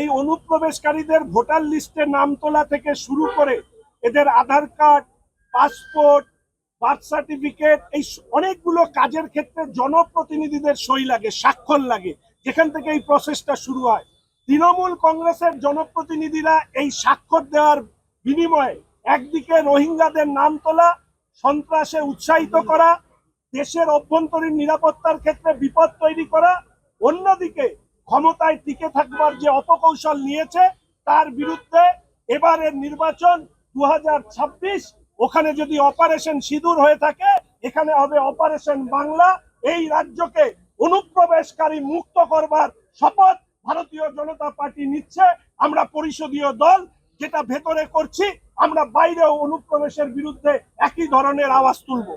এই অনুপ্রবেশকারীদের ভোটার লিস্টে নাম তোলা থেকে শুরু করে এদের Aadhaar card, passport, birth certificate, এই অনেকগুলো কাজের ক্ষেত্রে জনপ্রতিনিধিদের সই লাগে, স্বাক্ষর লাগে, যেখান থেকে এই প্রসেসটা শুরু হয়। তৃণমূল কংগ্রেসের জনপ্রতিনিধিরা এই স্বাক্ষর দেওয়ার বিনিময়ে একদিকে রোহিঙ্গাদের নাম তোলা, সন্ত্রাসে উৎসাহিত করা, দেশের অভ্যন্তরীণ নিরাপত্তার ক্ষেত্রে বিপদ তৈরি করা, অন্যদিকে ক্ষমতায় টিকে থাকবার যে অপকৌশল নিয়েছে, তার বিরুদ্ধে এবারের নির্বাচন দু হাজার ছাব্বিশ, ওখানে যদি অপারেশন সিঁদুর হয়ে থাকে, এখানে হবে অপারেশন বাংলা। এই রাজ্যকে অনুপ্রবেশকারী মুক্ত করবার শপথ ভারতীয় জনতা পার্টি নিচ্ছে। আমরা পরিষদীয় দল, যেটা ভেতরে করছি, আমরা বাইরেও অনুপ্রবেশের বিরুদ্ধে একই ধরনের আওয়াজ তুলবো।